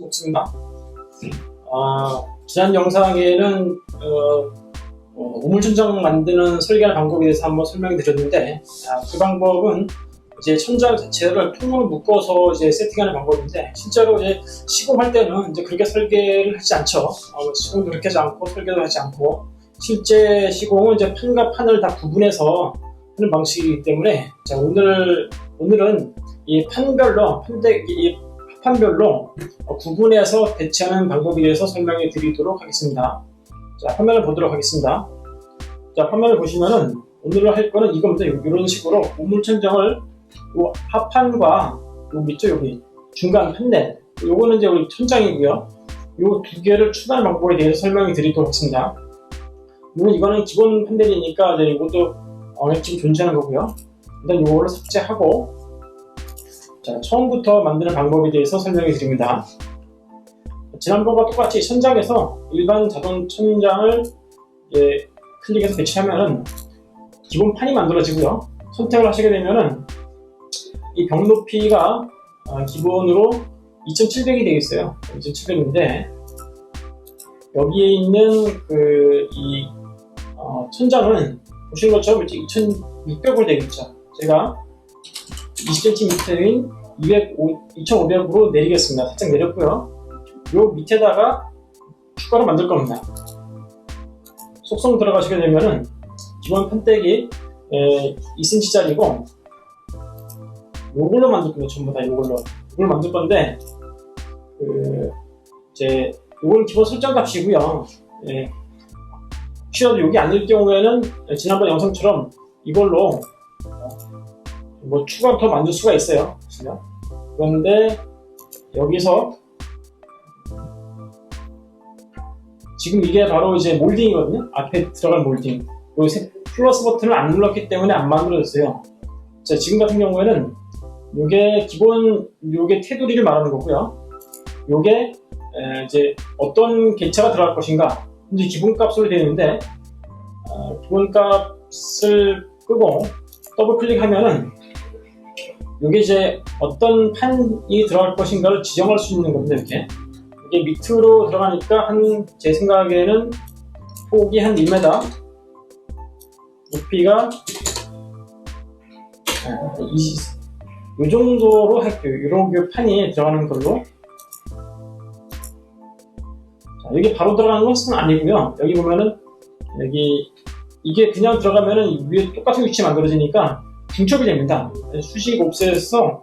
없습니다. 아, 지난 영상에는 어, 어, 우물천장 만드는 설계하는 방법에 대해서 한번 설명해 드렸는데 아, 그 방법은 이제 천장 자체를 통으로 묶어서 이제 세팅하는 방법인데 실제로 이제 시공할 때는 이제 그렇게 설계를 하지 않죠. 어, 시공도 그렇게 하지 않고 설계도 하지 않고 실제 시공은 이제 판과 판을 다 구분해서 하는 방식이기 때문에 자 오늘 오늘은 이 판별로 판대 이 판별로 어, 구분해서 배치하는 방법에 대해서 설명해 드리도록 하겠습니다. 자, 화면을 보도록 하겠습니다. 자, 화면을 보시면은 오늘 할 거는 이겁니다. 이런 식으로 우물천장을 요 하판과 여기 있죠, 여기 중간 판넬. 요거는 이제 우리 천장이고요. 요 두 개를 추가하는 방법에 대해서 설명해 드리도록 하겠습니다. 물론 이거는 기본 판넬이니까 이제 이것도 어, 지금 존재하는 거고요. 일단 요거를 삭제하고 자, 처음부터 만드는 방법에 대해서 설명해 드립니다. 지난번과 똑같이 천장에서 일반 자동 천장을 예, 클릭해서 배치하면은 기본 판이 만들어지고요. 선택을 하시게 되면은 이 벽 높이가 아, 기본으로 2700이 되어 있어요. 2700인데 여기에 있는 그이 어, 천장은 보시는 것처럼 이렇게 2600으로 되어 있죠. 제가 20cm인 2,500으로 내리겠습니다. 살짝 내렸고요. 요 밑에다가 추가로 만들 겁니다. 속성 들어가시게 되면은 기본 판때기 2cm짜리고 요걸로 만들 겁니다. 전부 다 요걸로. 이걸 만들 건데 그 이제 요건 기본 설정 값이고요. 예. 혹시라도 여기 아닐 경우에는 지난번 영상처럼 이걸로 뭐 추가로 더 만들 수가 있어요. 보시면. 그런데 여기서 지금 이게 바로 이제 몰딩이거든요. 앞에 들어갈 몰딩. 요 플러스 버튼을 안 눌렀기 때문에 안 만들어졌어요. 자, 지금 같은 경우에는 요게 기본 요게 테두리를 말하는 거고요. 요게 이제 어떤 개체가 들어갈 것인가 이제 기본값으로 되어 있는데 어, 기본값을 끄고 더블 클릭하면은 이게 이제 어떤 판이 들어갈 것인가를 지정할 수 있는 겁니다, 이렇게. 이게 밑으로 들어가니까 한, 제 생각에는 폭이 한 1m, 높이가 20, 아, 이 정도로 할게요. 이런 판이 들어가는 걸로. 자, 여기 바로 들어가는 것은 아니고요. 여기 보면은, 여기, 이게 그냥 들어가면은 위에 똑같은 위치 만들어지니까 중첩이 됩니다. 수식 옵셋에서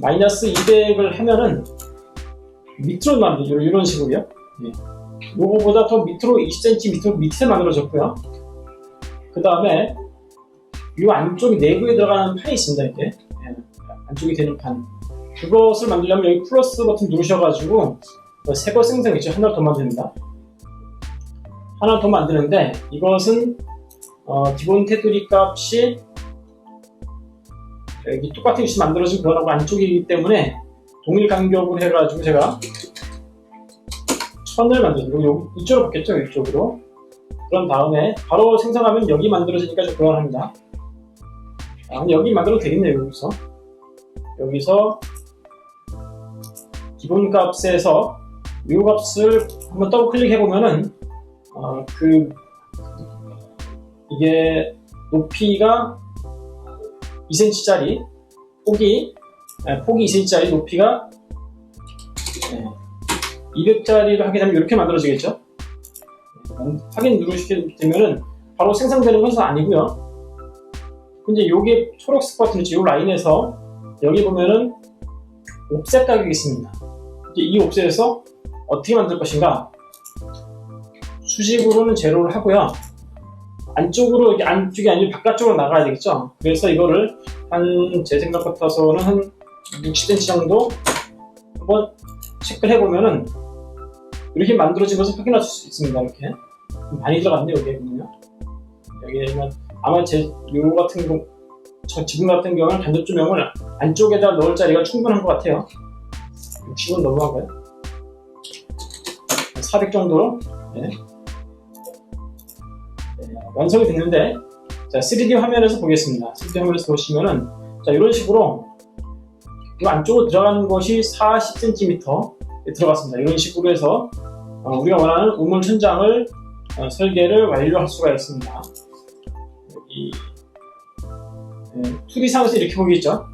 마이너스 200을 하면은 밑으로 만들죠. 이런 식으로요. 예. 요거보다 더 밑으로 20cm 밑으로 밑에 만들어졌고요. 그 다음에 이 안쪽 내부에 들어가는 판이 있습니다. 이렇게 예. 안쪽이 되는 판. 그것을 만들려면 여기 플러스 버튼 누르셔가지고 새거 생성이죠. 하나 더 만듭니다. 하나 더 만드는데 이것은 어, 기본 테두리 값이 여기 똑같은 위치 만들어진 그거하고 안쪽이기 때문에 동일 간격으로 해가지고 제가 천을 만들어요. 여기 이쪽으로 바뀌었죠? 이쪽으로. 그런 다음에 바로 생성하면 여기 만들어지니까 좀 불안합니다. 아, 여기 만들어도 되겠네요. 여기서. 여기서 기본 값에서 이 값을 한번 더블 클릭해 보면은 어, 그 이게 높이가 2cm짜리 폭이 아, 폭이 2cm짜리 높이가 200짜리를 하게 되면 이렇게 만들어지겠죠. 확인 누르시게 되면은 바로 생성되는 것은 아니고요. 근데 이게 초록색 버튼 있죠. 이 라인에서 여기 보면은 옵셋 가격이 있습니다. 이제 이 옵셋에서 어떻게 만들 것인가 수직으로는 제로를 하고요. 안쪽으로 안쪽이 아니고 바깥쪽으로 나가야 되겠죠. 그래서 이거를 한 제 생각 같아서는 한 60cm 정도 한번 체크를 해보면은 이렇게 만들어진 것을 확인할 수 있습니다. 이렇게 많이 들어갔네요. 여기에 보면 여기에는 아마 제요 같은 경우 저 지금 같은 경우는 간접 조명을 안쪽에다 넣을 자리가 충분한 것 같아요. 60은 넘어간가요? 400 정도로 네. 완성이 됐는데 자 3D 화면에서 보겠습니다. 3D 화면에서 보시면은 자 이런 식으로 이 안쪽으로 들어가는 것이 40cm 들어갔습니다. 이런 식으로 해서 어, 우리가 원하는 우물 천장을 어, 설계를 완료할 수가 있습니다. 이 네, 2D상에서 이렇게 보이겠죠?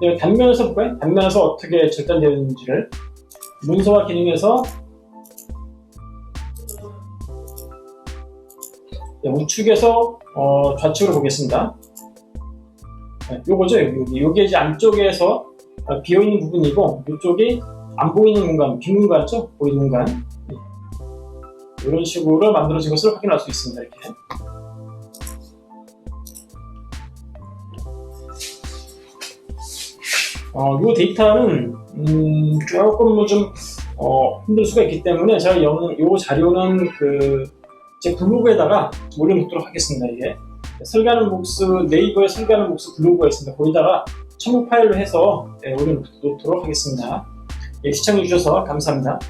네, 단면에서 볼까요? 단면에서 어떻게 절단되어 있는지를 문서와 기능에서 우측에서 어, 좌측으로 보겠습니다. 네, 요거죠, 여기. 요게 이제 안쪽에서 어, 비어있는 부분이고, 이쪽이 안 보이는 공간, 빈 공간이죠? 보이는 공간. 네. 이런 식으로 만들어진 것을 확인할 수 있습니다, 이렇게. 어, 이 데이터는 음, 조금 뭐좀 어, 힘들 수가 있기 때문에 제가 영, 요 자료는 그 제 블로그에다가 올려놓도록 하겠습니다. 이게 설계하는 복스 네이버에 설계하는 복스 블로그가 있습니다. 거기다가 첨부 파일로 해서 네, 올려놓도록 하겠습니다. 예, 시청해주셔서 감사합니다.